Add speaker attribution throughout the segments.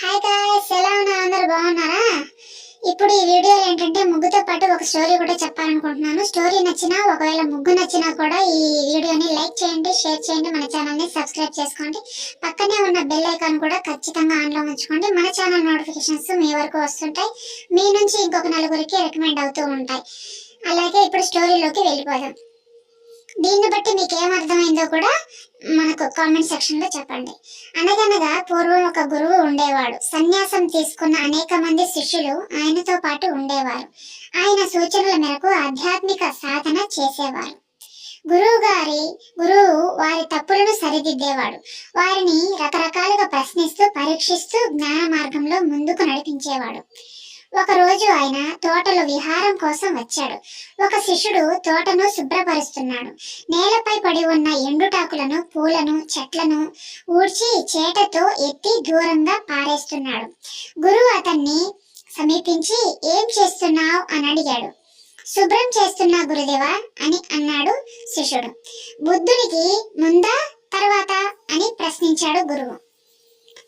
Speaker 1: Hi guys ఎలా ఉన్నారు? అందరు బాగున్నారా? ఇప్పుడు ఈ వీడియో ఏంటంటే ముగ్గుతో పాటు ఒక స్టోరీ కూడా చెప్పాలనుకుంటున్నాను. స్టోరీ నచ్చినా ఒకవేళ ముగ్గు నచ్చినా కూడా ఈ వీడియోని లైక్ చేయండి షేర్ చేయండి మన ఛానల్ని సబ్స్క్రైబ్ చేసుకోండి. పక్కనే ఉన్న బెల్ ఐకాన్ కూడా ఖచ్చితంగా ఆన్లో ఉంచుకోండి. మన ఛానల్ నోటిఫికేషన్స్ మీ వరకు వస్తుంటాయి. మీ నుంచి ఇంకొక నలుగురికి రికమెండ్ అవుతూ ఉంటాయి. అలాగే ఇప్పుడు స్టోరీలోకి వెళ్ళిపోదాం. దీన్ని బట్టి మీకు ఏం అర్థమైందో కూడా మనకు కామెంట్ సెక్షన్లో చెప్పండి. అనగనగా పూర్వం ఒక గురువు ఉండేవాడు. సన్యాసం తీసుకున్న అనేక మంది శిష్యులు ఆయనతో పాటు ఉండేవారు. ఆయన సూచనల మేరకు ఆధ్యాత్మిక సాధన చేసేవారు. గురువు గారి గురువు వారి తప్పులను సరిదిద్దేవాడు. వారిని రకరకాలుగా ప్రశ్నిస్తూ పరీక్షిస్తూ జ్ఞాన మార్గంలో ముందుకు నడిపించేవాడు. ఒకరోజు ఆయన తోటలో విహారం కోసం వచ్చాడు. ఒక శిష్యుడు తోటను శుభ్రపరుస్తున్నాడు. నేలపై పడి ఉన్న ఎండుటాకులను పూలను చెట్లను ఊడ్చి చేటతో ఎత్తి దూరంగా పారేస్తున్నాడు. గురువు అతన్ని సమీపించి ఏం చేస్తున్నావు? అని అడిగాడు. శుభ్రం చేస్తున్నా గురుదేవా అని అన్నాడు శిష్యుడు. బుద్ధునికి ముందా తర్వాత? అని ప్రశ్నించాడు గురువు.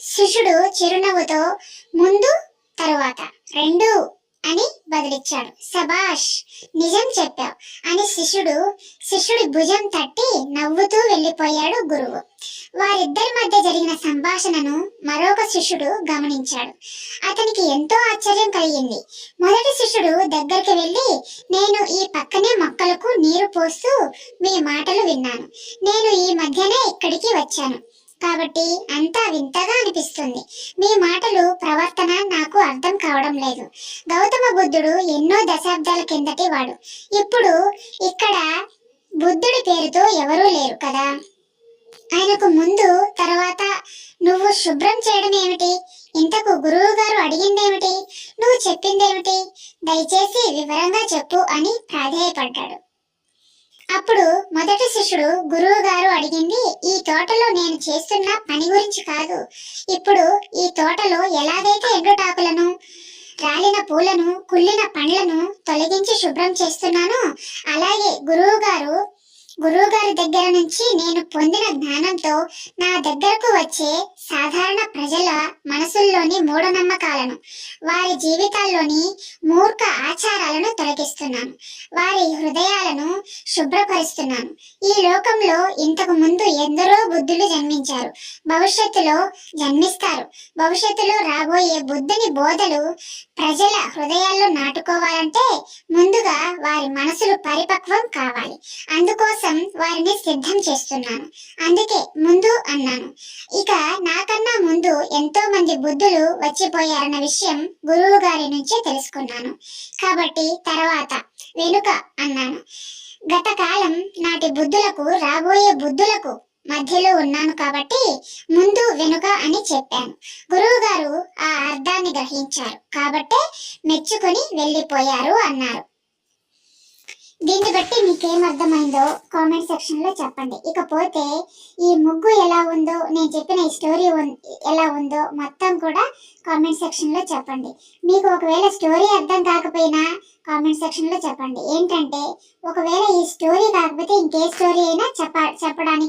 Speaker 1: శిష్యుడు చిరునవ్వుతో ముందు తరువాత రెండు అని బదిలిచ్చాడు. సబాష్ నిజం చెప్పావు అని శిష్యుడు శిష్యుడి భుజం తట్టి నవ్వుతూ వెళ్ళిపోయాడు గురువు. వారిద్దరి మధ్య జరిగిన సంభాషణను మరొక శిష్యుడు గమనించాడు. అతనికి ఎంతో ఆశ్చర్యం కలిగింది. మొదటి శిష్యుడు దగ్గరికి వెళ్ళి నేను ఈ పక్కనే మొక్కలకు నీరు పోస్తూ మీ మాటలు విన్నాను. నేను ఈ మధ్యనే ఇక్కడికి వచ్చాను. కాబట్టి అంతా వింతగా అనిపిస్తుంది. మీ మాటలు ప్రవర్తన నాకు అర్థం కావడం లేదు. గౌతమ బుద్ధుడు ఎన్నో దశాబ్దాల కిందటి వాడు. ఇప్పుడు ఇక్కడ బుద్ధుడి పేరుతో ఎవరూ లేరు కదా? ఆయనకు ముందు తర్వాత నువ్వు శుభ్రం చేయడం ఏమిటి? ఇంతకు గురువు గారు అడిగిందేమిటి నువ్వు చెప్పిందేమిటి దయచేసి వివరంగా చెప్పు అని ప్రాధేయపడ్డాడు. అప్పుడు మొదటి శిష్యుడు గురువు గారు అడిగింది ఈ తోటలో నేను చేస్తున్న పని గురించి కాదు. ఇప్పుడు ఈ తోటలో ఎలాగైతే ఎండుటాకులను రాలిన పూలను కుళ్ళిన పండ్లను తొలగించి శుభ్రం చేస్తున్నానో అలాగే గురువు గారు గురువు గారి దగ్గర నుంచి నేను పొందిన జ్ఞానంతో నా దగ్గరకు వచ్చే సాధారణ ప్రజల మనసుల్లోని మూఢనమ్మకాలను వారి జీవితాల్లోని మూర్ఖ ఆచారాలను తొలగిస్తున్నాను. వారి హృదయాలను శుభ్రపరుస్తున్నాను. ఈ లోకంలో ఇంతకు ముందు ఎందరో బుద్ధులు జన్మించారు. భవిష్యత్తులో జన్మిస్తారు. భవిష్యత్తులో రాబోయే బుద్ధుని బోధలు ప్రజల హృదయాల్లో నాటుకోవాలంటే ముందుగా వారి మనసులు పరిపక్వం కావాలి. అందుకోసం వారిని సిద్ధం చేస్తున్నాను. అందుకే ముందు అన్నాను. ఇక నాకన్నా ముందు ఎంతో మంది బుద్ధులు వచ్చిపోయారన్న విషయం గురువు గారి నుంచే తెలుసుకున్నాను. కాబట్టి తర్వాత వెనుక అన్నాను. గత కాలం నాటి బుద్ధులకు రాబోయే బుద్ధులకు మధ్యలో ఉన్నాను కాబట్టి ముందు వెనుక అని చెప్పాను. గురువు గారు ఆ అర్థాన్ని గ్రహించారు. కాబట్టే మెచ్చుకొని వెళ్ళిపోయారు అన్నారు. దీన్ని బట్టి మీకేం అర్థమైందో కామెంట్ సెక్షన్లో చెప్పండి. ఇకపోతే ఈ ముగ్గు ఎలా ఉందో నేను చెప్పిన ఈ స్టోరీ ఎలా ఉందో మొత్తం కూడా కామెంట్ సెక్షన్లో చెప్పండి. మీకు ఒకవేళ స్టోరీ అర్థం కాకపోయినా కామెంట్ సెక్షన్లో చెప్పండి. ఏంటంటే ఒకవేళ ఈ స్టోరీ కాకపోతే ఇంకే స్టోరీ అయినా చెప్ప చెప్పడానికి